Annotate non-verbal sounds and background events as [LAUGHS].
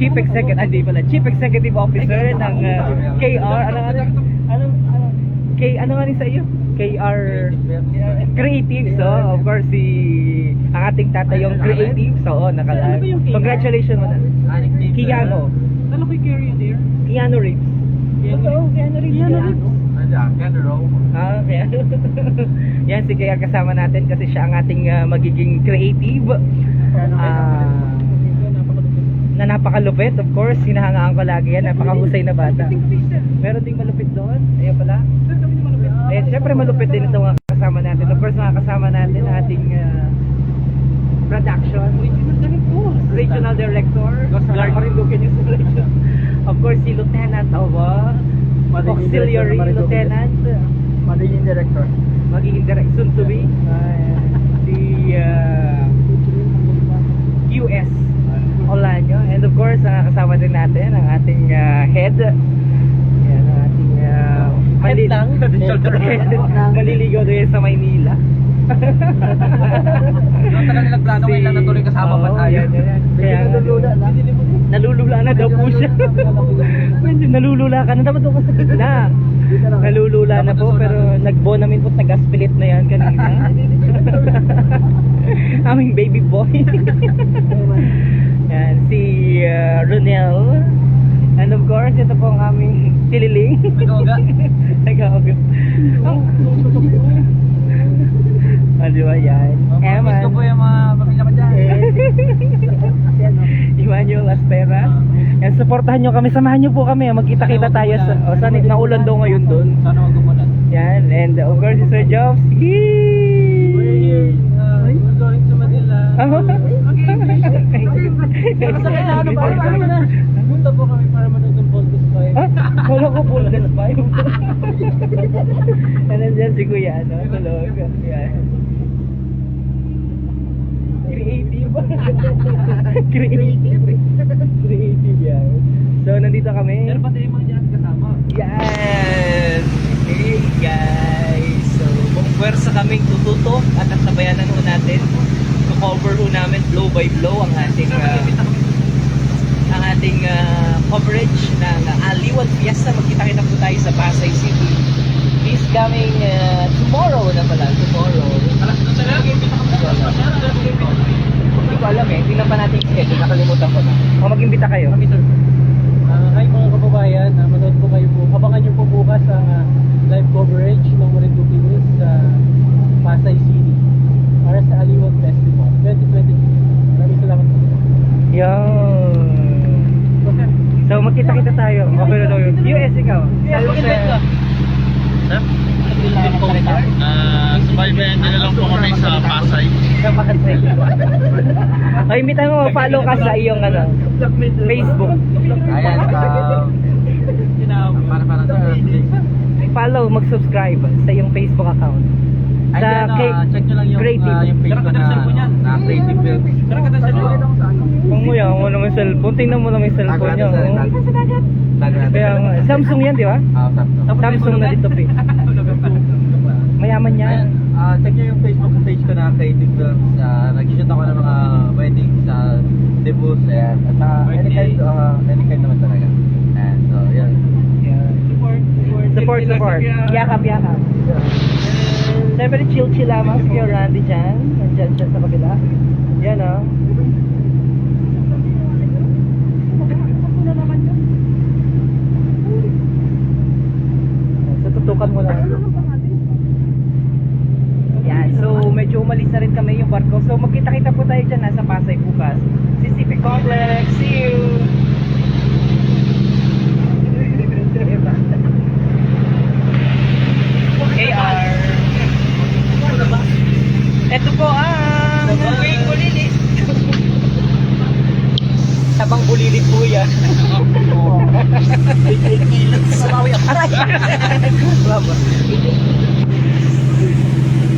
Chief Executive, ah, hindi pala, Chief Executive Officer ng ah, KR, ano ano, ano, ano, K, ano nga rin sa iyo? KR Creative, so of course si ang ating tatayong Creative, so oh, nakala. Ano ba yung KR? Congratulations mo na. Kiano. Alam ko yung carry there. Keanu Reeves. Oo, Keanu Reeves. Keanu yan. Reeves. Ah, kaya. [LAUGHS] Yan si KR kasama natin kasi siya ang ating ah, magiging creative. Ah, na napakalupit, of course, hinahangaan ko lagi yan, napakahusay na bata. Meron ding malupit doon, ayun pala. Eh, syempre malupit din itong mga kasama natin. Of course, mga kasama natin ang ating ah, production. Regional Director. Marinduque Installation. [LAUGHS] Of course, si Lieutenant of uh, Auxiliary Lieutenant. Managing director. Magiging direct soon to be. [LAUGHS] si uh, QS Olanyo. And of course, din natin ang ating uh, head. Yan, ang ating uh, mali- Head lang? [LAUGHS] Maliligaw din sa Maynila. [LAUGHS] Yung tagal nilang plano, ngayon lang natuloy kasama pa tayo. yan, yan, yan. Kaya, nalulula na daw po siya. [LAUGHS] Pwede, nalulula ka na. Dapat doon ka sa gitna. Nalulula na po, pero nag-bonamine po, nag-aspilit na yan kanina. Aming baby boy. [LAUGHS] yan, si uh, Ronel. And of course, ito po ang aming tililing. Nag-uga. [LAUGHS] Nag-uga. Oh. Ah, di ba yan? Miss ko po yung mga pamilya ko dyan. [LAUGHS] Emmanuel Asperas. Yan, supportahan nyo kami. Samahan nyo po kami. Magkita-kita tayo sa... O, saan? Naulan daw ngayon doon. Sana wag umulan. Yan. And of course, si Sir Jobs. We're Ano? Ano na? Punta po kami para manood ng Voltes 5. Ah, wala ko full gas pa yun. Yan [LAUGHS] nandiyan si Kuya, ano? Tulog. Yan. Creative. [LAUGHS] Creative. Creative yan. So, nandito kami. Pero pati yung mga dyan kasama. Yes! Hey guys! So, buong pwersa kaming tututok at nagtabayanan ko natin. cover ho namin blow by blow ang ating uh, ang ating uh, coverage ng uh, Aliwan Fiesta. Magkita-kita po tayo sa Pasay City. This coming uh, tomorrow na pala. Tomorrow. Alas doon sa lagi, Hindi ko alam eh. Tingnan pa natin schedule. Nakalimutan ko na. O mag-imbita kayo. Kami sir. Ah, hi mga kababayan, uh, manood po kayo po. Abangan niyo po bukas ang ah, live coverage ng Marinduque News sa Pasay City para sa Aliwag Festival 2022. Maraming salamat po. Yan. So, sir, So magkita-kita tayo. Okay na daw yun. US ikaw. Sir? Ah, subaybayan na lang po kami sa Pasay. [LAUGHS] Ay, imbita mo, follow ka sa iyong ano, Facebook. Ayan, uh, para para sa Follow, mag-subscribe sa iyong Facebook account. Sa Ayan, K- uh, check nyo lang yung, Creative. uh, yung page ko na, na Creative Films. Pero kada sa loob. Kung mo yan, mo naman cellphone. Tingnan mo naman yung cellphone niya. oh. Kaya Samsung yan, di ba? Ah, Samsung. Samsung na dito, P. Mayaman Ayan, yan. ah, check nyo yung Facebook page ko na Creative Films. Uh, Nag-shoot ako ng mga weddings, sa debuts, ayan. At uh, any kind, uh, any kind naman talaga. And so, yun. Support, support. Support, support. Yakap, yakap. Siyempre, chill-chill lamang si Kuya Randy dyan. Nandyan siya sa kabila. Yan, oh. So, tutukan mo lang. Yan. So, medyo umalis na rin kami yung barko. So, magkita-kita po tayo dyan. Nasa Pasay bukas. CCP Complex. See you! KR. Ito po ang Sabang Bulilit. Sabang Bulilit po yan. [LAUGHS] Aray. [LAUGHS]